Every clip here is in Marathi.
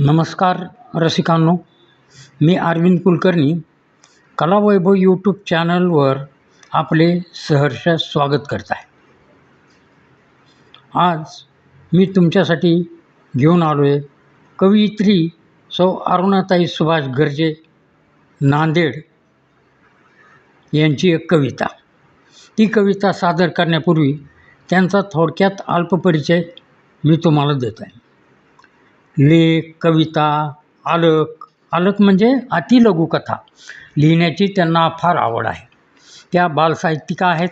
नमस्कार रसिकांनो मी अरविंद कुलकर्णी कलावैभव यूट्यूब चॅनलवर आपले सहर्ष स्वागत करत आहे. आज मी तुमच्यासाठी घेऊन आलो आहे कवयित्री सौ अरुणाताई सुभाष गर्जे नांदेड यांची एक कविता. ती कविता सादर करण्यापूर्वी त्यांचा थोडक्यात अल्पपरिचय मी तुम्हाला देत आहे लेख कविता आलक. आलक म्हणजे अतिलघुकथा. लिहिण्याची त्यांना फार आवड आहे. त्या बालसाहित्यिका आहेत.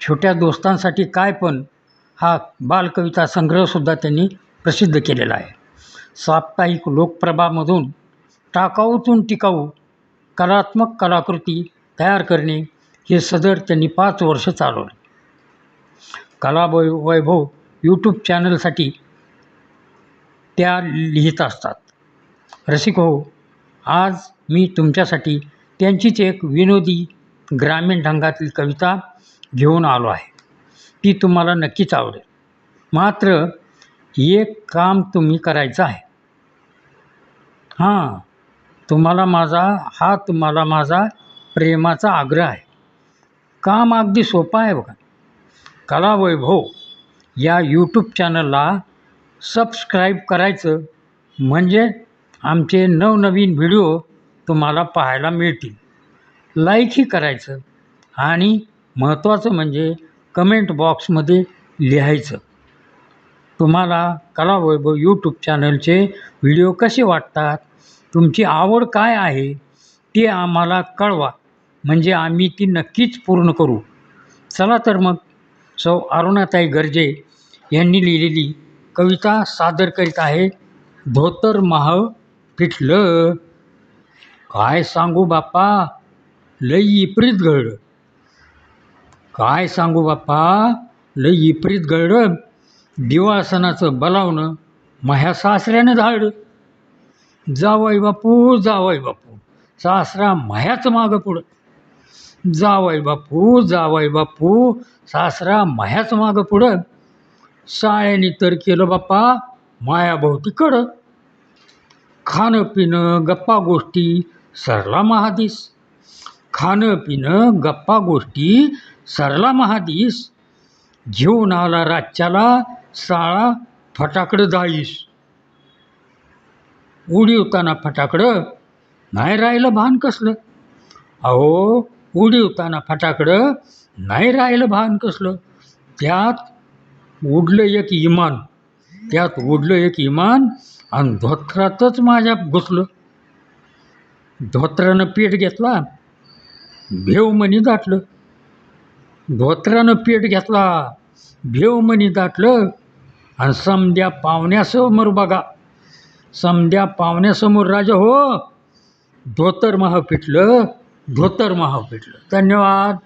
छोट्या दोस्तांसाठी काय पण हा बालकविता संग्रहसुद्धा त्यांनी प्रसिद्ध केलेला आहे. साप्ताहिक लोकप्रभामधून टाकाऊतून टिकाऊ कलात्मक कलाकृती तयार करणे हे सदर त्यांनी पाच वर्ष चालवले. कला वै वैभव यूट्यूब चॅनलसाठी त्या लिहित असतात. रसिक हो आज मी तुमच्यासाठी त्यांचीच एक विनोदी ग्रामीण ढंगातील कविता घेऊन आलो आहे. ती तुम्हाला नक्कीच आवडेल. मात्र एक काम तुम्ही करायचं आहे. हां तुम्हाला माझा हा तुम्हाला माझा प्रेमाचा आग्रह आहे. काम अगदी सोपं आहे बघा. कला वैभव या यूट्यूब चॅनलला सबस्क्राईब करायचं म्हणजे आमचे नवनवीन व्हिडिओ तुम्हाला पाहायला मिळतील. लाईकही करायचं आणि महत्त्वाचं म्हणजे कमेंट बॉक्समध्ये लिहायचं. तुम्हाला कलावैभव यूट्यूब चॅनलचे व्हिडिओ कसे वाटतात तुमची आवड काय आहे ते आम्हाला कळवा. म्हणजे आम्ही ती नक्कीच पूर्ण करू. चला तर मग सौ अरुणाताई गर्जे यांनी लिहिलेली कविता सादर करीत आहे. धोतर माह पिटलं काय सांगू बाप्पा? लई इप्रीत घडलं. काय सांगू बाप्पा? लई इप्रीत घडलं. दिवासनाचं बलावणं माह्या सासऱ्यानं धाडलं जावई बापू जावई बापू. सासरा माह्याच मागं पुढं. जावई बापू जावई बापू. सासरा माह्याच मागं पुढं. साळ्याने तर केलं बाप्पा मायाभोवती कडं खाणं पिणं गप्पा गोष्टी सरला महादीस. खाणं पिणं गप्पा गोष्टी सरला महादीस. घेऊन आला राज्याला साळा फटाकडं जाईस. उडीवताना फटाकडं नाही राहिलं भान कसलं? अहो उडीवताना फटाकडं नाही राहिलं भान कसलं? त्यात उडलं एक इमान. त्यात उडलं एक इमान आणि धोत्रातच माझ्या घुसलं. धोत्रानं पेट घेतला भेवमणी दाटलं. धोत्रानं पेट घेतला भेवमणी दाटलं आणि समद्या पाहुण्यासमोर बघा. समद्या पाहुण्यासमोर राजा हो धोतर महा पिटलं धोतर महा पिटलं धन्यवाद.